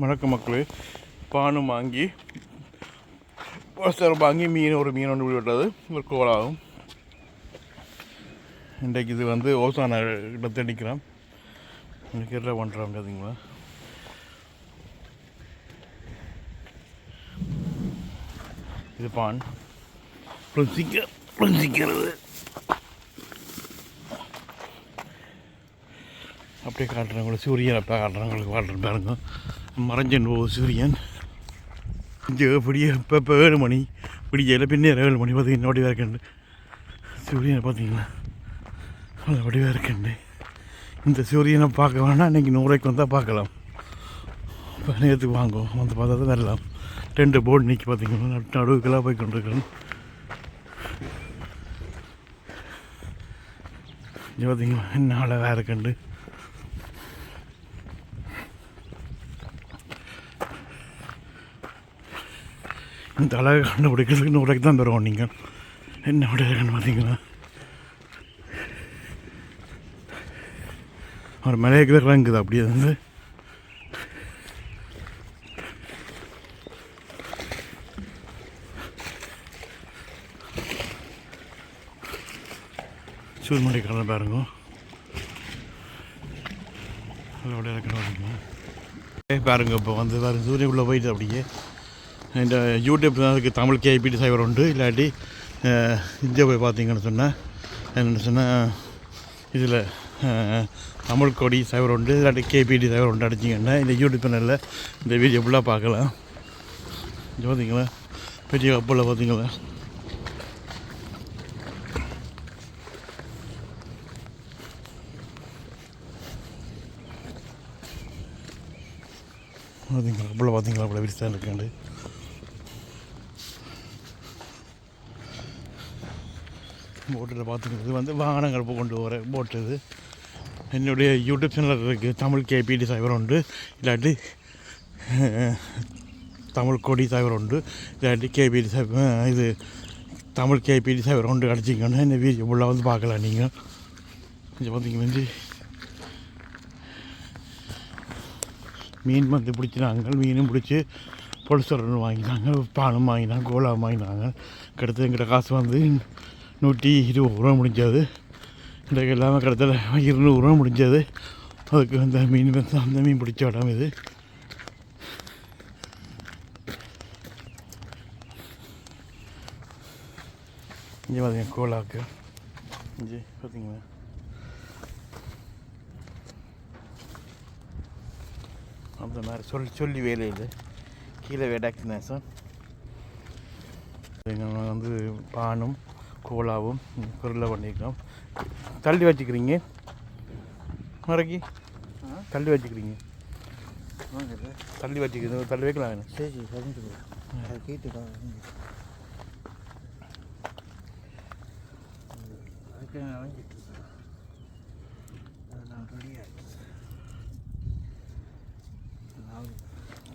வணக்கம் மக்களே. பானும் வாங்கி போஸ்டர் வாங்கி மீன் ஒரு மீன் ஒன்று விட்டது ஒரு கோலாகும். இன்றைக்கு இது வந்து ஓசான இடத்தை அடிக்கிறோம் இன்றைக்கு என்ன பண்ணுறோம் பார்த்தீங்களா இது பான். புளிச்சிக்க புளிச்சிக்கிறது அப்படியே காட்டுறேன் உங்களுக்கு. சூரியன் அப்போ காட்டுறேன் உங்களுக்கு. காட்டுறேன் பாருங்கள் மறைஞ்சன் ஓ சூரியன். இங்கே விடிய இப்போ இப்போ ஏழு மணி விடியல பின்னேற ஏழு மணி பார்த்தீங்கன்னா வடிவாக இருக்கண்டு சூரியனை பார்த்தீங்கன்னா நல்ல வடிவாக இருக்கண்டு இந்த சூரியனை பார்க்க வேணாம் இன்றைக்கி நூறுக்கு வந்தால் பார்க்கலாம். இப்போ நேற்றுக்கு வாங்குவோம் வந்து பார்த்தா தான் வரலாம். ரெண்டு போர்டு நிற்கி பார்த்தீங்கன்னா நட்டு நடுவுக்கெல்லாம் போய் கொண்டிருக்கணும். இங்கே பார்த்தீங்கன்னா என்ன அழகாக இருக்கண்டு இந்த அழகை கண்டுபிடிக்கிறதுக்கு நூறுக்கு தான் தருவோம் நீங்கள் என்ன விடையாகன்னு பார்த்தீங்களா ஒரு மலையை தான் இருக்குது அப்படியே வந்து. சூழ்மணி கலர் பாருங்க. அதோட பாருங்க ஏய், பாருங்க இப்போ வந்து பாருங்க சூரியனுக்குள்ளே போயிட்டு அப்படியே. இந்த யூடியூப் அதுக்கு தமிழ் கேபிடி சைவர் உண்டு. இல்லாட்டி uh, இந்தியா போய் பார்த்தீங்கன்னு சொன்னால் என்னென்னு சொன்னால் இதில் uh, தமிழ் கொடி சைவர் உண்டு. இல்லாட்டி கேபிடி சைவர் உண்டு அடிச்சிங்கன்னா இந்த யூடியூப் சேனலில் இந்த வீடியோ ஃபுல்லாக பார்க்கலாம். இங்கே பார்த்தீங்களா பெரிய கப்பலில் பார்த்தீங்களா பார்த்தீங்களா கப்பலில் பார்த்தீங்களா அவ்வளோ விரிசா இருக்காண்டு போட்டில் பார்த்துக்கிறது வந்து வாகனங்கள் கொண்டு வர போட்டு இது என்னுடைய யூடியூப் சேனல் இருக்குது தமிழ் கேபிடி சைவர் உண்டு இல்லாட்டி தமிழ் கொடி சைவர் உண்டு இல்லாட்டி கேபிடி சைவர் இது தமிழ் கேபிடி சைவர் உண்டு அடிச்சிங்கன்னா இந்த வீடியோ ஃபுல்லாக வந்து பார்க்கலாம் நீங்கள் கொஞ்சம் பார்த்தீங்கன்னா வந்து மீன் வந்து பிடிச்சினாங்க மீனும் பிடிச்சி பொலிசரன் வாங்கினாங்க பானம் வாங்கினாங்க கோலா வாங்கினாங்க கிட்டத்தட்ட எங்கிட்ட காசு வந்து நூற்றி இருபது ரூபா முடிஞ்சது. இன்றைக்கு கடத்தில் இருநூறு ரூவா முடிஞ்சது. அதுக்கு அந்த மீன் வந்து அந்த மீன் பிடிச்ச இடம் இது. இங்கே பார்த்தீங்க கோலாக்கு. இங்கே பார்த்தீங்களா அந்த மாதிரி சொல்லி சொல்லி வேலையில் கீழே வேடாக்கினேன் சார். வந்து பானும் கோலாவும் பொருளை பண்ணியிருக்கோம் தள்ளி வச்சுக்கிறீங்க. மறைக்கி தள்ளி வச்சுக்கிறீங்க. தள்ளி வச்சுக்கிறீங்க தள்ளி வைக்கலாம் வேணும் சரி நான்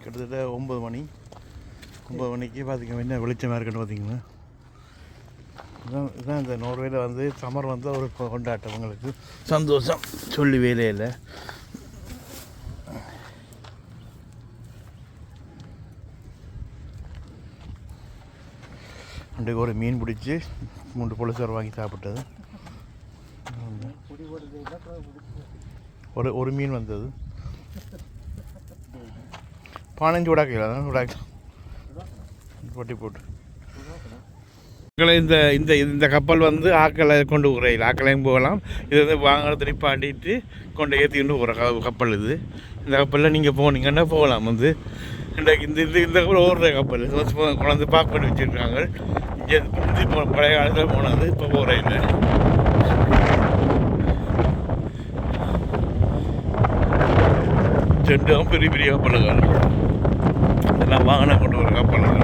கிட்டத்தட்ட ஒம்பது மணி. ஒம்பது மணிக்கு பார்த்திங்க என்ன வெளிச்சமாக இருக்குன்னு பார்த்தீங்கன்னா இதான் இதான் இந்த நோர்வேல வந்து சம்மர் வந்து ஒரு கொ- கொண்டாட்டம் உங்களுக்கு. சந்தோஷம். சொல்லி வேலையில் அன்றைக்கு ஒரு மீன் பிடிச்சி மூன்று பொலிசார் வாங்கி சாப்பிட்டது. ஒரு ஒரு மீன் வந்தது. பதினஞ்சு உடாக்கையில் தான் பொட்டி போட்டு. இந்த இந்த இந்த கப்பல் வந்து ஆக்களை கொண்டு உரையில் ஆக்களையும் போகலாம். இது வந்து வாங்குறது நிப்பாண்டிட்டு கொண்டு ஏற்றிக்கிட்டு போகிற க- கப்பல் இது. இந்த கப்பலில் நீங்கள் போனீங்கன்னா போகலாம் வந்து? இந்த இந்த இந்த இந்த கப்பல் ஓடுற கப்பல். குழந்தை வந்து பார்க் பண்ணி வச்சுருக்காங்க. இங்கே முந்தி போ பழைய காலத்தில் போனது இப்போ போகிற ரெண்டும் பெரிய பெரிய கப்பலுகள். இதெல்லாம் வாகனம் கொண்டு வர கப்பலுகள்.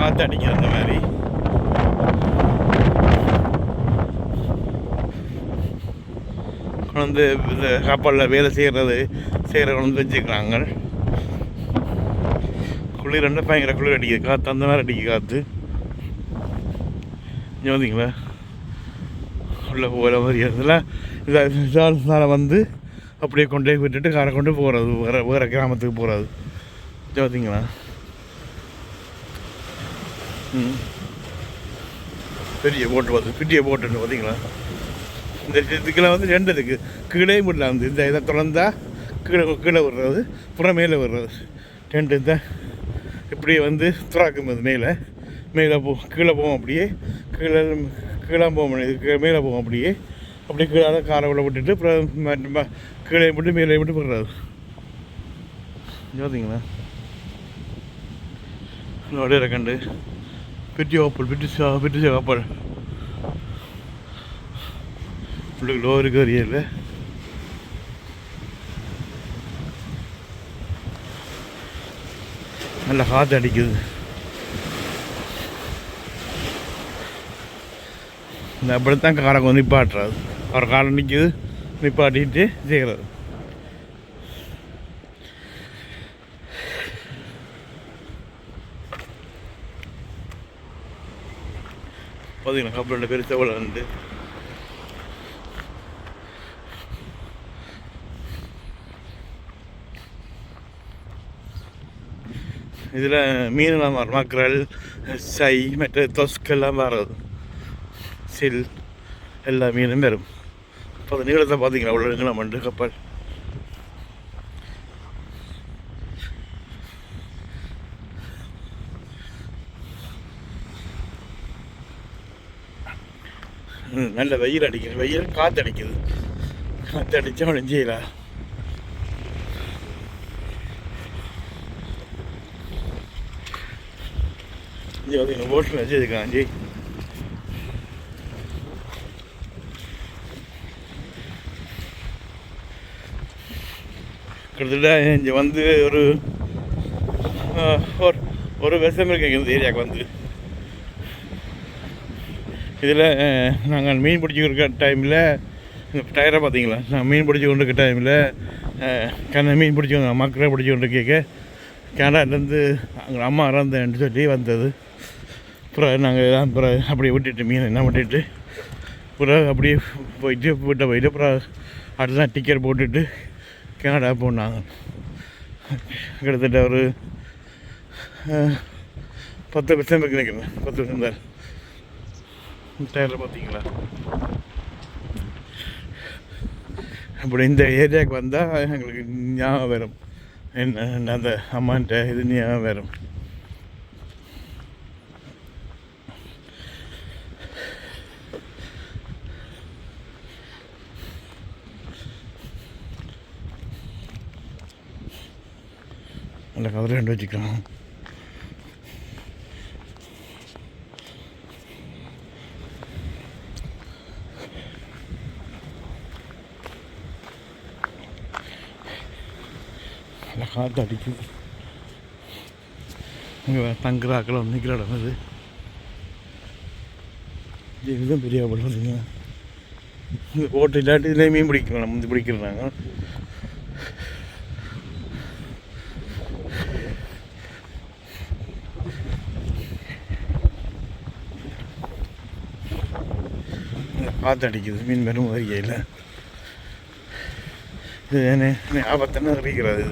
காற்று அடிக்கிற அந்த மாதிரி. கொண்டு இந்த கப்பலில் வேலை செய்கிறது செய்கிற கொண்டு வச்சுக்கிறாங்க. குளிர் ரெண்டு பயங்கர குளிர் அடிக்குது. காற்று அந்த மாதிரி அடிக்குது காற்று ஜோதிங்களா உள்ளே உள்ள போகிற மாதிரி இடத்துல இதால் வந்து அப்படியே கொண்டு போய் விட்டுட்டு காரை கொண்டு போகிறது வேறு வேறு கிராமத்துக்கு போகிறது ஜோதிங்களா பெரிய போட்டு வந்து பெரிய போட்டுன்னு பார்த்தீங்களா? இந்த இதுக்கெல்லாம் வந்து ரெண்டு இருக்குது கீழே முடியல வந்து இந்த இதை திறந்தா கீழே கீழே விடுறது புறம் மேலே விடுறது ரெண்டு இந்த இப்படியே வந்து துறாக்கும் அது மேலே. மேலே போ கீழே போவோம் அப்படியே. கீழே கீழே போவோம் இது மேலே போவோம் அப்படியே. அப்படியே கீழே காரை உள்ள விட்டுட்டு அப்புறம் கீழே விட்டு மேலே விட்டு போடுறது பார்த்தீங்களா? அப்படியே கண்டு பெட்டி கப்பல் பெட்டி சா பெரிய கப்பல் உங்களுக்கு லோ இருக்க அறியல நல்ல காற்று அடிக்குது. இந்த அப்படித்தான் காரை வந்து நிப்பாட்டுறது. அவர் காலை நிற்கிது நிப்பாட்டிட்டு செய்கிறது. பார்த்தீங்களா கப்பலோட பெருசாக வளர்ந்து இதில் மீனெல்லாம் வரும். மக்ரல் சை மற்ற தொஸ்கெல்லாம் வர்றது. சில் எல்லா மீனும் வரும். இப்போ அந்த நீளத்தை பார்த்தீங்களா? அவ்வளோ நீளம் உண்டு கப்பல். ம், நல்ல வெயில் அடிக்குது வெயில் காற்று அடிக்குது காற்று அடித்தா ஒன்றும் இங்கே வந்து எங்கள் வச்சுருக்கான் ஜி. கிட்டத்தட்ட இங்கே வந்து ஒரு ஒரு ஒரு வருஷம் இருக்கு இந்த ஏரியாவுக்கு வந்து. இதில் நாங்கள் மீன் பிடிச்சிக்கிற டைமில் இந்த டயரை பார்த்தீங்களா? நான் மீன் பிடிச்சி கொண்டு இருக்க டைமில் கண்ணை மீன் பிடிச்சி மக்களை பிடிச்சி கொண்டு கேட்க கேனடாலேருந்து அங்கே அம்மா இறந்தேன்னு சொல்லி வந்தது. அப்புறம் நாங்கள் அப்புறம் அப்படியே விட்டுட்டு மீன் என்ன பண்ணிட்டு அப்புறம் அப்படியே போயிட்டு வீட்டை போயிட்டு அப்புறம் அடுத்த டிக்கெட் போட்டுட்டு கனடா போனாங்க. கிட்டத்தட்ட ஒரு பத்து வருஷம் இருக்கு நினைக்கிறேன் பத்து வருஷம் தான். டயரில் பார்த்தீங்களா? அப்படி இந்த ஏரியாவுக்கு வந்தால் எங்களுக்கு ஞாபகம் வரும். என்ன அந்த அம்மான்ட்ட இது ஞாபகம் வரும். அந்த கதிரை ரெண்டு வச்சுக்கலாம் நல்லா காற்று அடிக்கும் இங்கே தங்குறாக்கள் வந்து நிற்கிற இடம் இது இதுதான் பெரிய பண்ணுறீங்க பார்த்தீங்க இந்த போட்டு இல்லாட்டி இதில் மீன் பிடிக்கலாம் நம்ம வந்து பிடிக்கிறாங்க காற்று அடிக்குது மீன் வெறும் வருகையில் இது என்ன? ஆபத்துன்னு அறிவிக்கிறது